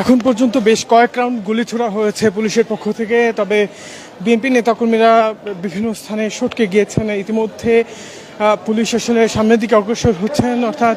এখন পর্যন্ত বেশ কয়েক রাউন্ড গুলি ছোড়া হয়েছে পুলিশের পক্ষ থেকে, তবে বিএনপি নেতাকর্মীরা বিভিন্ন স্থানে সটকে গিয়েছেন। ইতিমধ্যে পুলিশ আসলে সামনের দিকে অগ্রসর হচ্ছেন, অর্থাৎ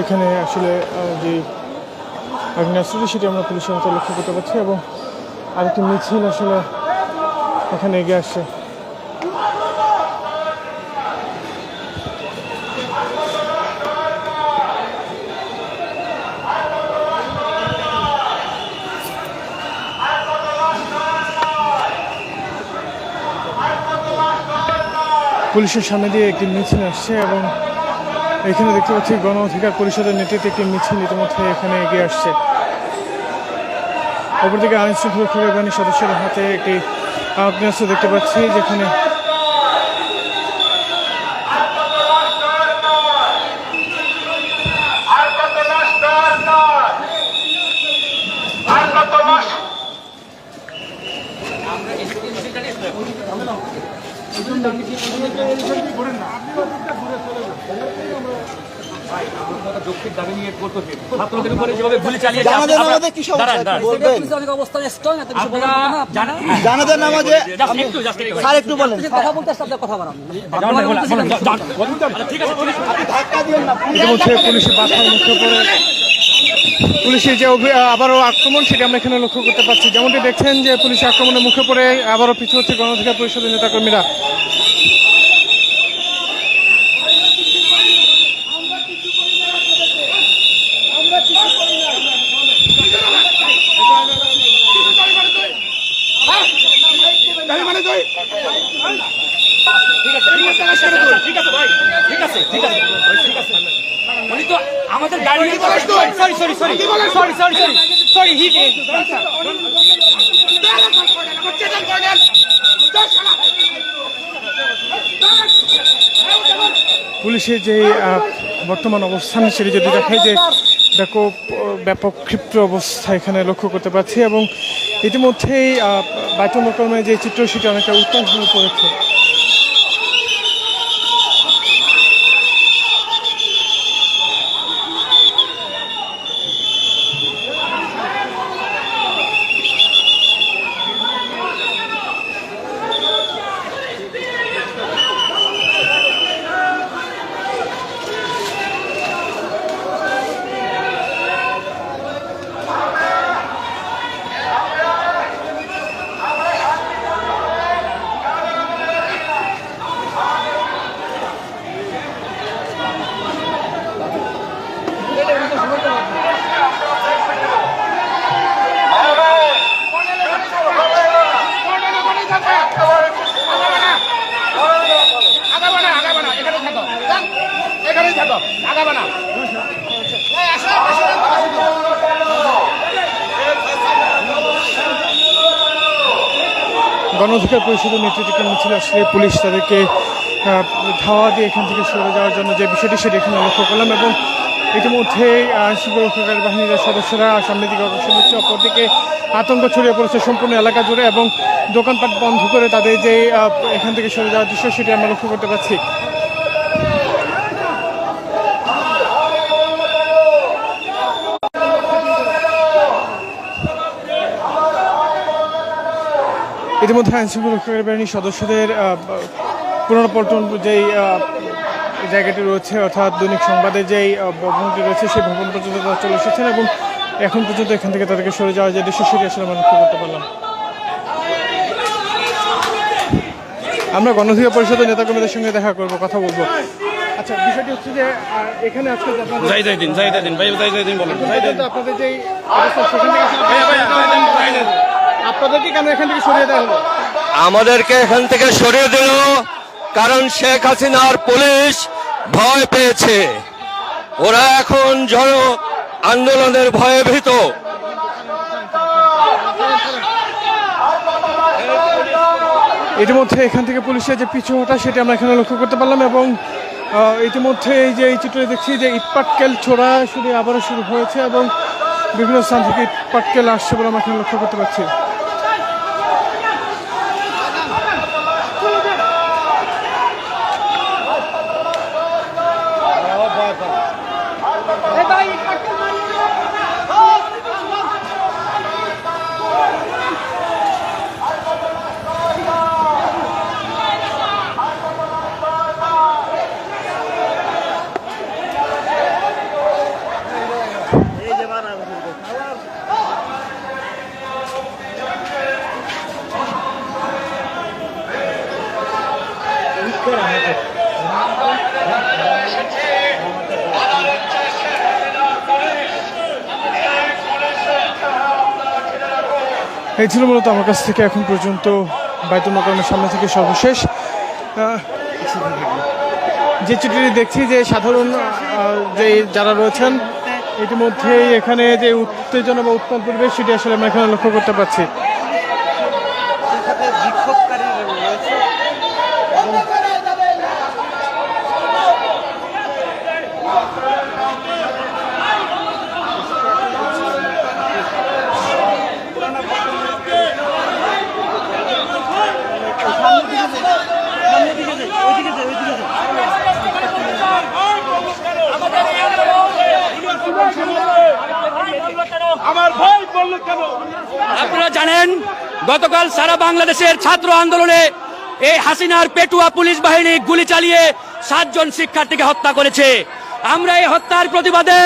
এখানে আসলে যে আগ্নেয়াস্ত্রটি সেটি আমরা পুলিশের হাতে লক্ষ্য করতে পারছি এবং আরেকটি মিছিল আসলে এখানে এগিয়ে আসছে। পুলিশের সামনে দিয়ে একটি মিছিল আসছে এবং এখানে দেখতে পাচ্ছি গণ অধিকার পরিষদের নেতৃত্বে একটি মিছিল ইতিমধ্যে এখানে এগিয়ে আসছে। অপরদিকে আইন শৃঙ্খলা বাহিনীর সদস্যদের হাতে একটি আগ্নেয়াস্ত্র দেখতে পাচ্ছি, যেখানে আর কত মাস দরকার আর কত মাস যৌক্তিক দাবি নিয়ে করতেছে ছাত্রদের উপরে যেভাবে গুলি চালিয়েছে জানাজার আমরা- নামাজে কি সমস্যা দাঁড়ান, দাঁড়ান। বলবেন অনেক অবস্থান স্ট্রং এত কিছু আপনারা বলার না জানেন জানাজার নামাজে Just একটু, just একটু। স্যার একটু বলেন। কথা বলতে কথা বলেন, বলেন, বলেন, যান, আচ্ছা, ঠিক আছে পুলিশের বাধার মুখে পড়ে পুলিশের যে আবারও আক্রমণ, সেটি আমরা এখানে লক্ষ্য করতে পারছি। যেমনটি দেখছেন যে পুলিশ আক্রমণের মুখে পড়ে আবারও পিছু হচ্ছে গণ অধিকার পরিষদের নেতাকর্মীরা। ঠিক আছে ঠিক আছে ঠিক আছে ঠিক আছে ঠিক আছে ঠিক আছে। আমাদের গাড়ি sorry sorry sorry sorry sorry sorry sorry hit পুলিশের যে বর্তমান অবস্থান সেটি যদি দেখায় যে ব্যাপক ব্যাপক ক্ষিপ্র অবস্থা এখানে লক্ষ্য করতে পারছি এবং ইতিমধ্যেই বাইতুল যে চিত্র সেটি অনেকটা উত্তাল হয়ে পড়েছে আগাবে না আগাবে না এখানে। গণ অধিকার পরিষদের নেতৃত্বে মিছিল আসলে পুলিশ তাদেরকে ধাওয়া দিয়ে এখান থেকে সরে যাওয়ার জন্য যে বিষয়টি সেটি এখানে লক্ষ্য করলাম এবং ইতিমধ্যে সুরক্ষাকারী বাহিনীর সদস্যরা সামনের দিকে অগ্রসর হচ্ছে। অপরদিকে আতঙ্ক ছড়িয়ে পড়েছে সম্পূর্ণ এলাকা জুড়ে এবং দোকানপাট বন্ধ করে তাদের যে এখান থেকে সরে যাওয়ার দৃশ্য সেটি আমরা লক্ষ্য করতে পারছি। ইতিমধ্যে আইনশৃঙ্খলা রক্ষাকারী বাহিনীর সদস্যদের পুনরাবর্তন যেই জায়গাটি রয়েছে অর্থাৎ দৈনিক সংবাদের যেই ভবনটি রয়েছে সেই ভবন পর্যন্ত তারা চলে এসেছেন এবং এখন পর্যন্ত এখান থেকে তাদেরকে সরে যাওয়ার যে দৃশ্য সেটি আসলে আমরা লক্ষ্য করতে পারলাম। আমরা গণধিকার পরিষদের নেতাকর্মীদের সঙ্গে দেখা করব কথা বলব। আচ্ছা বিষয়টি হচ্ছে যে এখানে আজকে যাই যাই দিন যাই যাই দিন ভাই যাই যাই দিন বলেন। যাই যাই আপনাদের যেই। আপনাদেরকে কেন এখান থেকে সরিয়ে দেওয়া হলো? আমাদেরকে এখান থেকে সরিয়ে দিল কারণ শেখ হাসিনার পুলিশ ভয় পেয়েছে। ওরা এখন জন আন্দোলনের ভয়ে ভীত ইতিমধ্যে এখান থেকে পুলিশের যে পিছু হটা, সেটি আমরা এখানে লক্ষ্য করতে পারলাম এবং ইতিমধ্যে এই যে এই চিত্রে দেখছি যে ইটপাটকেল ছোড়া শুরু আবারও শুরু হয়েছে এবং বিভিন্ন স্থান থেকে ইটপাটকেল আসছে বলে আমরা এখানে লক্ষ্য করতে পারছি। এই ছিল মূলত আমার কাছ থেকে এখন পর্যন্ত বাইতুল মোকারমের সামনে থেকে সর্বশেষ। যে চিঠিটি দেখছি যে সাধারণ যে যারা রয়েছেন, ইতিমধ্যেই এখানে যে উত্তেজনা বা উত্তাল পরিবেশ, সেটি আসলে আমরা এখানে লক্ষ্য করতে পারছি। আপনারা জানেন, গতকাল সারা বাংলাদেশের ছাত্র আন্দোলনে এই হাসিনার পেটুয়া পুলিশ বাহিনী গুলি চালিয়ে সাতজন শিক্ষার্থীকে হত্যা করেছে। আমরা এই হত্যার প্রতিবাদে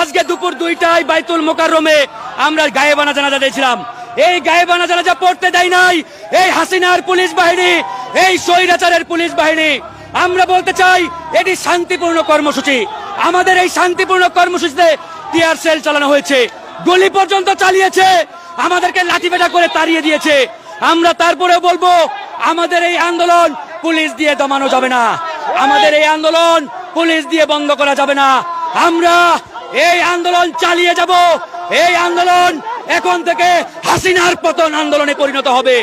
আজকে দুপুর দুইটায় বাইতুল মোকাররমে আমরা গায়েবানা জানাজা দিয়েছিলাম। এই গায়েবানা জানাজা পড়তে দেয় নাই এই হাসিনার পুলিশ বাহিনী, এই স্বৈরাচারের পুলিশ বাহিনী। আমরা বলতে চাই, এটি শান্তিপূর্ণ কর্মসূচি। আমাদের এই শান্তিপূর্ণ কর্মসূচিতে টিয়ার সেল চালানো হয়েছে। গুলি পর্যন্ত চালিয়েছে। আমাদেরকে লাঠিপেটা করে তাড়িয়ে দিয়েছে। আমরা তারপরে বলব, আমাদের এই আন্দোলন পুলিশ দিয়ে দমানো যাবে না। আমাদের এই আন্দোলন পুলিশ দিয়ে বন্ধ করা যাবে না। আমরা এই আন্দোলন চালিয়ে যাব। এই আন্দোলন এখন থেকে হাসিনার পতন আন্দোলনে পরিণত হবে।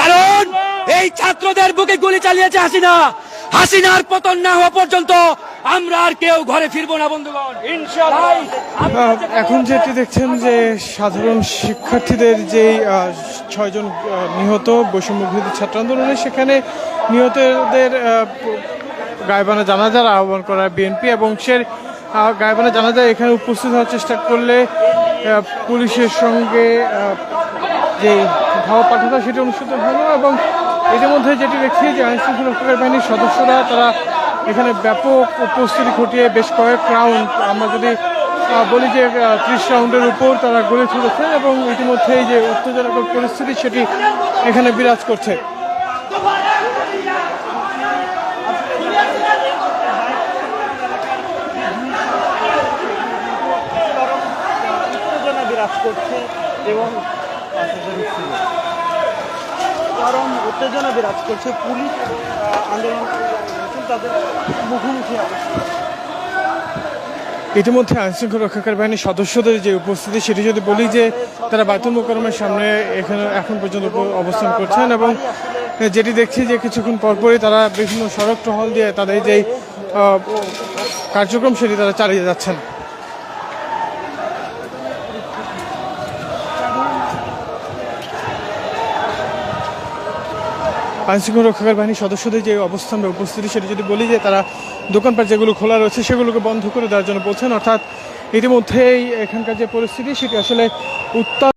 কারণ এই ছাত্রদের বুকে গুলি চালিয়েছে হাসিনা। হাসিনার পতন না হওয়া পর্যন্ত আমরা আর কেউ ঘরে ফিরবো না বন্ধুগণ। এখন যেটি দেখছেন যে সাধারণ শিক্ষার্থীদের যেই আহ, ছয়জন নিহত বৈষম্য বিরোধী ছাত্র আন্দোলনে সেখানে নিহতদের গায়বানা জানাজার আহ্বান করা বিএনপি এবং সে গায়বানা জানাজা এখানে উপস্থিত হওয়ার চেষ্টা করলে পুলিশের সঙ্গে যে ধাওয়া পাঠানো সেটি অনুষ্ঠিত হলো এবং ইতিমধ্যে যেটি দেখছি যে আইনশৃঙ্খলা রক্ষাকারী বাহিনীর সদস্যরা, তারা এখানে ব্যাপক উপস্থিতি ঘটিয়ে বেশ কয়েক রাউন্ড, আমরা যদি বলি যে ত্রিশ রাউন্ডের উপর তারা গড়ে ছুড়েছে এবং ইতিমধ্যে যে উত্তেজনকর পরিস্থিতি সেটি এখানে বিরাজ করছে। বিরাজ করছে এবং চরম উত্তেজনা বিরাজ করছে। পুলিশ আন্দোলন তাদের মুখোমুখি ইতিমধ্যে আইনশৃঙ্খলা রক্ষাকারী বাহিনীর সদস্যদের যে উপস্থিতি, সেটি যদি বলি যে তারা বায়তুল মোকরমের সামনে এখানে এখন পর্যন্ত অবস্থান করছেন এবং যেটি দেখছি যে কিছুক্ষণ পরপরই তারা বিভিন্ন সড়ক টহল দিয়ে তাদের যেই কার্যক্রম, সেটি তারা চালিয়ে যাচ্ছেন। আইনশৃঙ্খলা রক্ষাকারী বাহিনীর সদস্যদের যে অবস্থান বা উপস্থিতি সেটি যদি বলি যে তারা দোকানপাট যেগুলো খোলা রয়েছে সেগুলোকে বন্ধ করে দেওয়ার জন্য বলছেন। অর্থাৎ ইতিমধ্যেই এখানকার যে পরিস্থিতি, সেটি আসলে উত্তাল